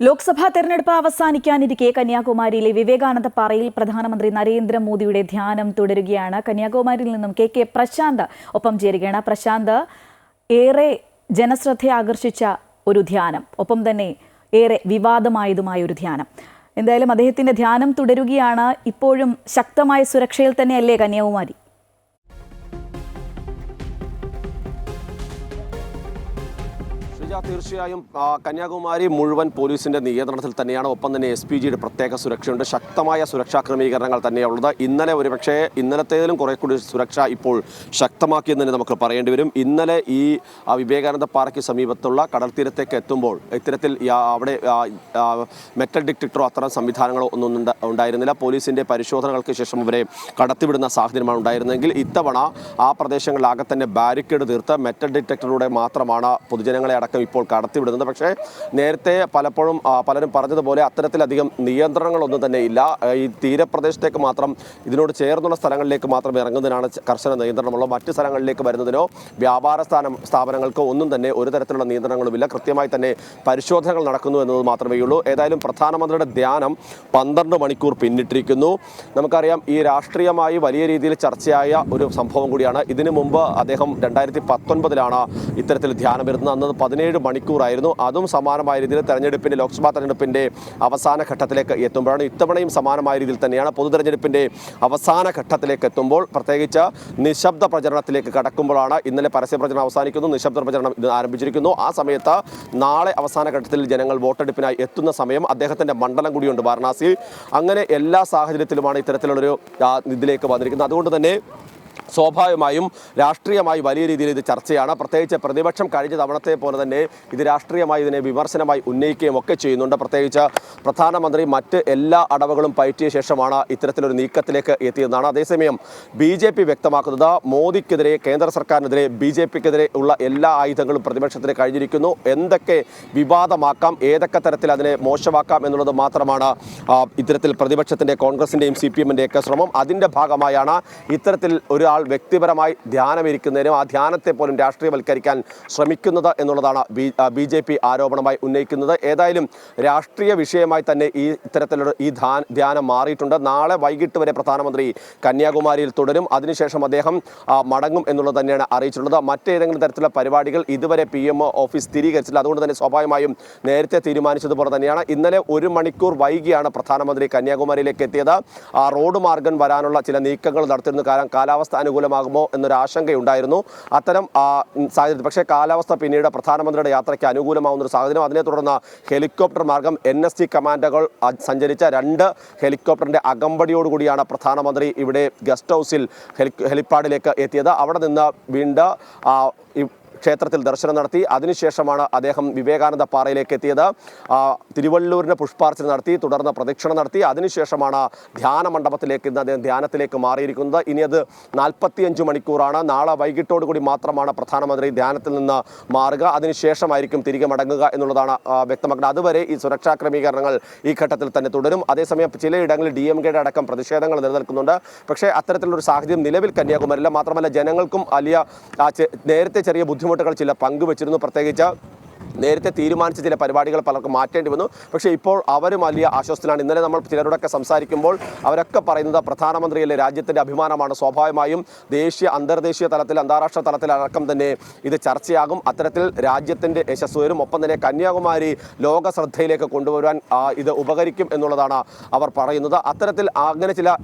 ലോക്സഭാ തെരഞ്ഞെടുപ്പ് അവസാനിക്കാനിരിക്കെ കന്യാകുമാരിയിലെ വിവേകാനന്ദ പാറയിൽ പ്രധാനമന്ത്രി നരേന്ദ്രമോദിയുടെ ധ്യാനം തുടരുകയാണ്. കന്യാകുമാരിയിൽ നിന്നും കെ കെ പ്രശാന്ത് ഒപ്പം ചേരുകയാണ്. പ്രശാന്ത് ഏറെ ജനശ്രദ്ധ ആകർഷിച്ച ഒരു ധ്യാനം ഒപ്പം തന്നെ ഏറെ വിവാദമായതുമായ ഒരു ധ്യാനം. എന്തായാലും അദ്ദേഹത്തിന്റെ ധ്യാനം തുടരുകയാണ്. ഇപ്പോഴും ശക്തമായ സുരക്ഷയിൽ തന്നെയല്ലേ കന്യാകുമാരി? ശ്രീജ തീർച്ചയായും കന്യാകുമാരി മുഴുവൻ പോലീസിന്റെ നിയന്ത്രണത്തിൽ തന്നെയാണ്. ഒപ്പം തന്നെ എസ് പി ജിയുടെ പ്രത്യേക സുരക്ഷയുണ്ട്. ശക്തമായ സുരക്ഷാ ക്രമീകരണങ്ങൾ തന്നെയുള്ളത്. ഇന്നലെ ഒരുപക്ഷെ ഇന്നലത്തേതിലും കുറെ കൂടി സുരക്ഷ ഇപ്പോൾ ശക്തമാക്കിയെന്ന് തന്നെ നമുക്ക് പറയേണ്ടി വരും. ഇന്നലെ ഈ വിവേകാനന്ദ പാറയ്ക്ക് സമീപത്തുള്ള കടൽ തീരത്തേക്ക് എത്തുമ്പോൾ ഇത്തരത്തിൽ അവിടെ മെറ്റൽ ഡിറ്റക്ടറോ അത്തരം സംവിധാനങ്ങളോ ഒന്നും ഉണ്ടായിരുന്നില്ല. പോലീസിന്റെ പരിശോധനകൾക്ക് ശേഷം അവരെ കടത്തിവിടുന്ന സാഹചര്യമാണ് ഉണ്ടായിരുന്നെങ്കിൽ ഇത്തവണ ആ പ്രദേശങ്ങളിലാകെ തന്നെ ബാരിക്കേഡ് തീർത്ത് മെറ്റൽ ഡിറ്റക്ടറിലൂടെ മാത്രമാണ് പൊതുജനങ്ങളെ അടക്കം ഇപ്പോൾ കടത്തിവിടുന്നത്. പക്ഷേ നേരത്തെ പലപ്പോഴും പലരും പറഞ്ഞതുപോലെ അത്തരത്തിലധികം നിയന്ത്രണങ്ങളൊന്നും തന്നെ ഇല്ല. ഈ തീരപ്രദേശത്തേക്ക് മാത്രം ഇതിനോട് ചേർന്നുള്ള സ്ഥലങ്ങളിലേക്ക് മാത്രം ഇറങ്ങുന്നതിനാണ് കർശന നിയന്ത്രണമുള്ളത്. മറ്റ് സ്ഥലങ്ങളിലേക്ക് വരുന്നതിനോ വ്യാപാര സ്ഥാനം സ്ഥാപനങ്ങൾക്കോ ഒന്നും തന്നെ ഒരു തരത്തിലുള്ള നിയന്ത്രണങ്ങളുമില്ല കൃത്യമായി തന്നെ പരിശോധനകൾ നടക്കുന്നു എന്നത് മാത്രമേ ഉള്ളൂ. ഏതായാലും പ്രധാനമന്ത്രിയുടെ ധ്യാനം പന്ത്രണ്ട് മണിക്കൂർ പിന്നിട്ടിരിക്കുന്നു. നമുക്കറിയാം ഈ രാഷ്ട്രീയമായി വലിയ രീതിയിൽ ചർച്ചയായ ഒരു സംഭവം കൂടിയാണ്. ഇതിനു മുമ്പ് അദ്ദേഹം രണ്ടായിരത്തി പത്തൊൻപതിലാണ് ഇത്തരത്തിൽ ധ്യാനം വരുന്നത്. അന്ന് മണിക്കൂറായിരുന്നു. അതും സമാനമായ രീതിയിൽ തെരഞ്ഞെടുപ്പിന്റെ ലോക്സഭാ തെരഞ്ഞെടുപ്പിന്റെ അവസാന ഘട്ടത്തിലേക്ക് എത്തുമ്പോഴാണ് ഇത്തവണയും സമാനമായ രീതിയിൽ തന്നെയാണ് പൊതു തെരഞ്ഞെടുപ്പിന്റെ അവസാന ഘട്ടത്തിലേക്ക് എത്തുമ്പോൾ പ്രത്യേകിച്ച് നിശബ്ദ പ്രചരണത്തിലേക്ക് കടക്കുമ്പോഴാണ് ഇന്നലെ പരസ്യ പ്രചരണം അവസാനിക്കുന്നു. നിശബ്ദ പ്രചരണം ഇത് ആരംഭിച്ചിരിക്കുന്നു. ആ സമയത്ത് നാളെ അവസാന ഘട്ടത്തിൽ ജനങ്ങൾ വോട്ടെടുപ്പിനായി എത്തുന്ന സമയം അദ്ദേഹത്തിന്റെ മണ്ഡലം കൂടിയുണ്ട് വാരണാസിയിൽ. അങ്ങനെ എല്ലാ സാഹചര്യത്തിലുമാണ് ഇത്തരത്തിലുള്ളൊരു ഇതിലേക്ക് വന്നിരിക്കുന്നത്. അതുകൊണ്ട് തന്നെ സ്വാഭാവികമായും രാഷ്ട്രീയമായി വലിയ രീതിയിൽ ഇത് ചർച്ചയാണ്. പ്രത്യേകിച്ച് പ്രതിപക്ഷം കഴിഞ്ഞ തവണത്തെ പോലെ തന്നെ ഇത് രാഷ്ട്രീയമായി ഇതിനെ വിമർശനമായി ഉന്നയിക്കുകയും ഒക്കെ ചെയ്യുന്നുണ്ട്. പ്രത്യേകിച്ച് പ്രധാനമന്ത്രി മറ്റ് എല്ലാ അടവുകളും പയറ്റിയ ശേഷമാണ് ഇത്തരത്തിലൊരു നീക്കത്തിലേക്ക് എത്തിയതെന്നാണ്. അതേസമയം ബി ജെ പി വ്യക്തമാക്കുന്നത് മോദിക്കെതിരെ കേന്ദ്ര സർക്കാരിനെതിരെ ബി ജെ പിക്കെതിരെ ഉള്ള എല്ലാ ആയുധങ്ങളും പ്രതിപക്ഷത്തിന് കഴിഞ്ഞിരിക്കുന്നു. എന്തൊക്കെ വിവാദമാക്കാം ഏതൊക്കെ തരത്തിൽ അതിനെ മോശമാക്കാം എന്നുള്ളത് മാത്രമാണ് ഇത്തരത്തിൽ പ്രതിപക്ഷത്തിന്റെ കോൺഗ്രസിന്റെയും സി പി എമ്മിന്റെയൊക്കെ ശ്രമം. അതിന്റെ ഭാഗമായാണ് ഇത്തരത്തിൽ ഒരാൾ വ്യക്തിപരമായി ധ്യാനമിരിക്കുന്നതിനും ആ ധ്യാനത്തെ പോലും രാഷ്ട്രീയവൽക്കരിക്കാൻ ശ്രമിക്കുന്നത് എന്നുള്ളതാണ് ബി ബി ജെ പി ആരോപണമായി ഉന്നയിക്കുന്നത്. ഏതായാലും രാഷ്ട്രീയ വിഷയമായി തന്നെ ഈ ഇത്തരത്തിലുള്ള ഈ ധ്യാനം മാറിയിട്ടുണ്ട്. നാളെ വൈകിട്ട് വരെ പ്രധാനമന്ത്രി കന്യാകുമാരിയിൽ തുടരും. അതിനുശേഷം അദ്ദേഹം മടങ്ങും എന്നുള്ളത് തന്നെയാണ് അറിയിച്ചിട്ടുള്ളത്. മറ്റേതെങ്കിലും തരത്തിലുള്ള പരിപാടികൾ ഇതുവരെ പി എം ഓഫീസ് സ്ഥിരീകരിച്ചില്ല. അതുകൊണ്ട് തന്നെ സ്വാഭാവികമായും നേരത്തെ തീരുമാനിച്ചതുപോലെ തന്നെയാണ്. ഇന്നലെ ഒരു മണിക്കൂർ വൈകിയാണ് പ്രധാനമന്ത്രി കന്യാകുമാരിയിലേക്ക് എത്തിയത്. ആ റോഡ് മാർഗം വരാനുള്ള ചില നീക്കങ്ങൾ നടത്തിയിരുന്നു കാരണം കാലാവസ്ഥ അനുകൂലമാകുമോ എന്നൊരു ആശങ്കയുണ്ടായിരുന്നു അത്തരം സാഹചര്യത്തിൽ പക്ഷേ കാലാവസ്ഥ പിന്നീട് പ്രധാനമന്ത്രിയുടെ യാത്രയ്ക്ക് അനുകൂലമാവുന്ന ഒരു സാഹചര്യം. അതിനെ തുടർന്ന് ഹെലികോപ്റ്റർ മാർഗം എൻ എസ് ടി കമാൻഡുകൾ സഞ്ചരിച്ച രണ്ട് ഹെലികോപ്റ്ററിന്റെ അകമ്പടിയോടുകൂടിയാണ് പ്രധാനമന്ത്രി ഇവിടെ ഗസ്റ്റ് ഹൗസിൽ ഹെലി ഹെലിപ്പാഡിലേക്ക് എത്തിയത്. അവിടെ നിന്ന് വീണ്ടും ക്ഷേത്രത്തിൽ ദർശനം നടത്തി. അതിനുശേഷമാണ് അദ്ദേഹം വിവേകാനന്ദ പാറയിലേക്ക് എത്തിയത്. തിരുവള്ളൂരിന് പുഷ്പാർച്ചന നടത്തി തുടർന്ന് പ്രദക്ഷിണ നടത്തി. അതിനുശേഷമാണ് ധ്യാന മണ്ഡപത്തിലേക്ക് ഇന്ന് അദ്ദേഹം ധ്യാനത്തിലേക്ക് മാറിയിരിക്കുന്നത്. ഇനി അത് നാൽപ്പത്തിയഞ്ച് മണിക്കൂറാണ്. നാളെ വൈകിട്ടോടുകൂടി മാത്രമാണ് പ്രധാനമന്ത്രി ധ്യാനത്തിൽ നിന്ന് മാറുക. അതിനുശേഷമായിരിക്കും തിരികെ മടങ്ങുക എന്നുള്ളതാണ് വ്യക്തമാക്കുന്നത്. അതുവരെ ഈ സുരക്ഷാ ക്രമീകരണങ്ങൾ ഈ ഘട്ടത്തിൽ തന്നെ തുടരും. അതേസമയം ചിലയിടങ്ങളിൽ ഡി എം കെയുടെ അടക്കം പ്രതിഷേധങ്ങൾ നിലനിൽക്കുന്നുണ്ട്. പക്ഷേ അത്തരത്തിലുള്ള ഒരു സാഹചര്യം നിലവിൽ കന്യാകുമാരിയില്ല. മാത്രമല്ല ജനങ്ങൾക്കും വലിയ നേരത്തെ ചെറിയ ബുദ്ധിമുട്ടുകൾ ചില പങ്കുവച്ചിരുന്നു. പ്രത്യേകിച്ച് നേരത്തെ തീരുമാനിച്ച ചില പരിപാടികൾ പലർക്കും മാറ്റേണ്ടി വന്നു. പക്ഷേ ഇപ്പോൾ അവരും വലിയ ആശ്വാസത്തിലാണ്. ഇന്നലെ നമ്മൾ ചിലരോടൊക്കെ സംസാരിക്കുമ്പോൾ അവരൊക്കെ പറയുന്നത് പ്രധാനമന്ത്രിയല്ലേ രാജ്യത്തിന്റെ അഭിമാനമാണ്. സ്വാഭാവികമായും ദേശീയ അന്തർദേശീയ തലത്തിൽ അന്താരാഷ്ട്ര തലത്തിലടക്കം തന്നെ ഇത് ചർച്ചയാകും. അത്തരത്തിൽ രാജ്യത്തിന്റെ യശസ് വരും ഒപ്പം തന്നെ കന്യാകുമാരി ലോക ശ്രദ്ധയിലേക്ക് കൊണ്ടുവരുവാൻ ആ, ഇത് ഉപകരിക്കും എന്നുള്ളതാണ് അവർ പറയുന്നത്. അത്തരത്തിൽ അങ്ങനെ ചില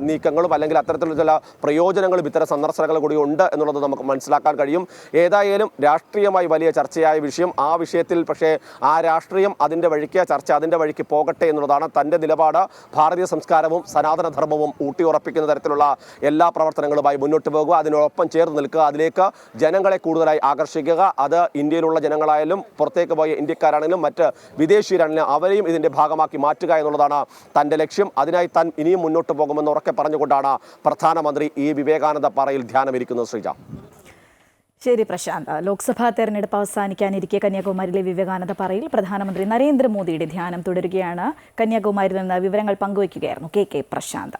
നീക്കങ്ങളും അല്ലെങ്കിൽ അത്തരത്തിലുള്ള ചില പ്രയോജനങ്ങളും ഇത്തരം സന്ദർശനങ്ങൾ കൂടി ഉണ്ട് എന്നുള്ളത് നമുക്ക് മനസ്സിലാക്കാൻ കഴിയും. ഏതായാലും രാഷ്ട്രീയമായി വലിയ ചർച്ചയായ വിഷയം ആ വിഷയത്തിൽ പക്ഷേ ആ രാഷ്ട്രീയം അതിന്റെ വഴിക്ക് ചർച്ച അതിന്റെ വഴിക്ക് പോകട്ടെ എന്നുള്ളതാണ് തന്റെ നിലപാട്. ഭാരതീയ സംസ്കാരവും സനാതനധർമ്മവും ഊട്ടിയുറപ്പിക്കുന്ന തരത്തിലുള്ള എല്ലാ പ്രവർത്തനങ്ങളുമായി മുന്നോട്ട് പോകുക അതിനോടൊപ്പം ചേർന്ന് നിൽക്കുക അതിലേക്ക് ജനങ്ങളെ കൂടുതലായി ആകർഷിക്കുക. അത് ഇന്ത്യയിലുള്ള ജനങ്ങളായാലും പുറത്തേക്ക് പോയ ഇന്ത്യക്കാരാണെങ്കിലും മറ്റ് വിദേശീയരാണെങ്കിലും അവരെയും ഇതിന്റെ ഭാഗമാക്കി മാറ്റുക എന്നുള്ളതാണ് തന്റെ ലക്ഷ്യം. അതിനായി താൻ ഇനിയും മുന്നോട്ട് പോകുമെന്ന് ഉറക്കെ പറഞ്ഞുകൊണ്ടാണ് പ്രധാനമന്ത്രി ഈ വിവേകാനന്ദ പാറയിൽ ധ്യാനമിരിക്കുന്നത് ശ്രീജ. ശരി പ്രശാന്ത്. ലോക്സഭാ തെരഞ്ഞെടുപ്പ് അവസാനിക്കാനിരിക്കെ കന്യാകുമാരിയിലെ വിവേകാനന്ദ പറയിൽ പ്രധാനമന്ത്രി നരേന്ദ്രമോദിയുടെ ധ്യാനം തുടരുകയാണ്. കന്യാകുമാരിയിൽ നിന്ന് വിവരങ്ങൾ പങ്കുവയ്ക്കുകയായിരുന്നു കെ കെ പ്രശാന്ത്.